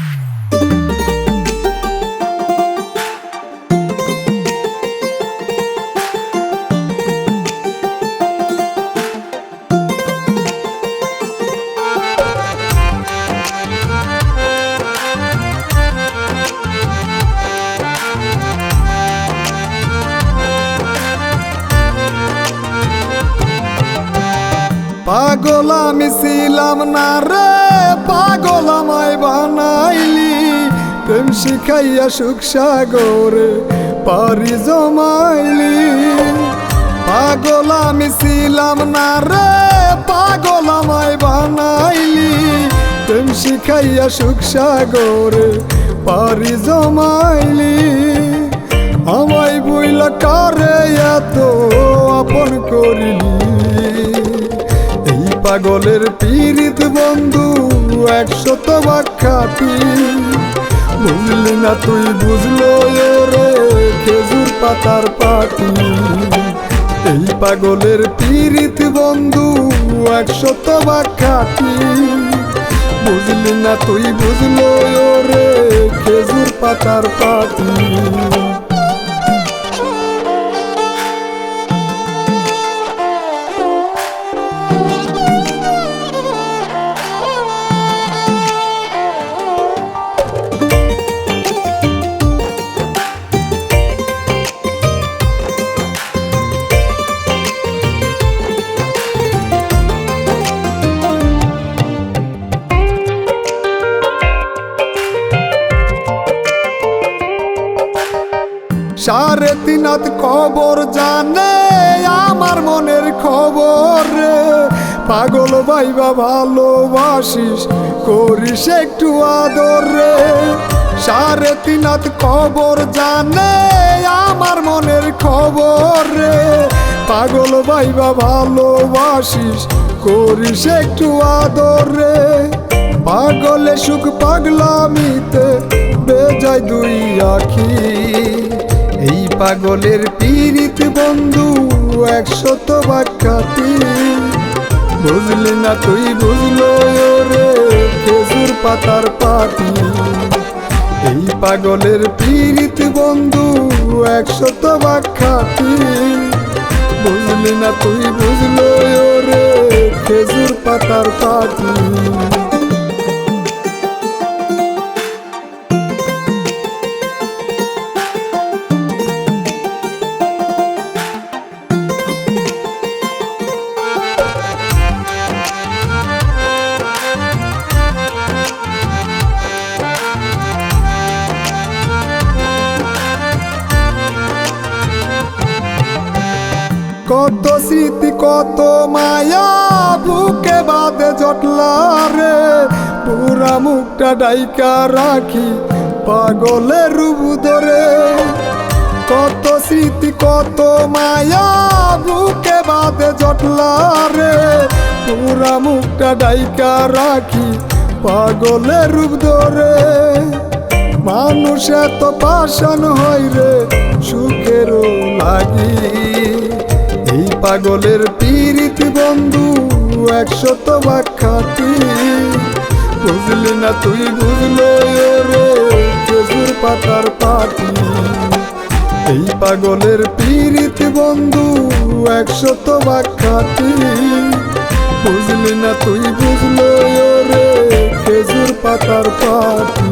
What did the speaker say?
Mm-hmm. পাগল আমি ছিলাম না রে, পাগল আমায় বানাইলি। প্রেম শিখাইয়া সুখ সাগরে পারি জমাইলি। পাগল আমি ছিলাম না রে, পাগল আমায় বানাইলি। প্রেম শিখাইয়া সুখ সাগরে পারি জমাইলি। আমায় বইলা কারে এত আপন করিলি? পাগলের পীড়িত বন্ধু, একশত বাখ্যাতি বুঝলি না তুই বুঝলো রে, খেজুর পাতার পাতি এই পাগলের পীড়িত বন্ধু, একশত বাখ্যাতি বুঝলি না তুই বুঝলো রে, খেজুর পাতার পাতি হাত খবর জানে, আমার মনের খবর রে। পাগল ভাইবা ভালোবাসিস, করিস একটু আদর রে। সাড়ে তিন হাত খবর জানে, আমার মনের খবর রে। পাগল ভাইবা ভালোবাসিস, করিস একটু আদর রে। পাগলে সুখ পাগলামিতে বেজায় দুই আখি। পাগলের পীড়িত বন্ধু, একশত বাক্যাতি বুঝলি না তুই, বুঝলো রে খেজুর পাতার পাতি এই পাগলের পীড়িত বন্ধু, একশত বাখ্যাতি বুঝলি না তুই, বুঝলো রে খেজুর পাতার পাতি কত স্মৃতি, কত মায়া, বুকে বাদে জটলা রে। পুরা মুখটা ডাইকা রাখি পাগলের রুবু ধরে। কত স্মৃতি, কত মায়া, বুকে বাদে জটলা রে। পুরা মুখটা ডাইকা রাখি পাগলের রূপ ধরে। মানুষ এত পাশান হয় রে, সুখেরও লাগি। পাগলের পীড়িত বন্ধু, একশত বাখ্যাতি বুঝলি না তুই বুঝলো রে, খেজুর পাতার পাতি এই পাগলের পীড়িত বন্ধু, একশত বাখ্যাতি বুঝলি না তুই বুঝলো রে, খেজুর পাতার পাতি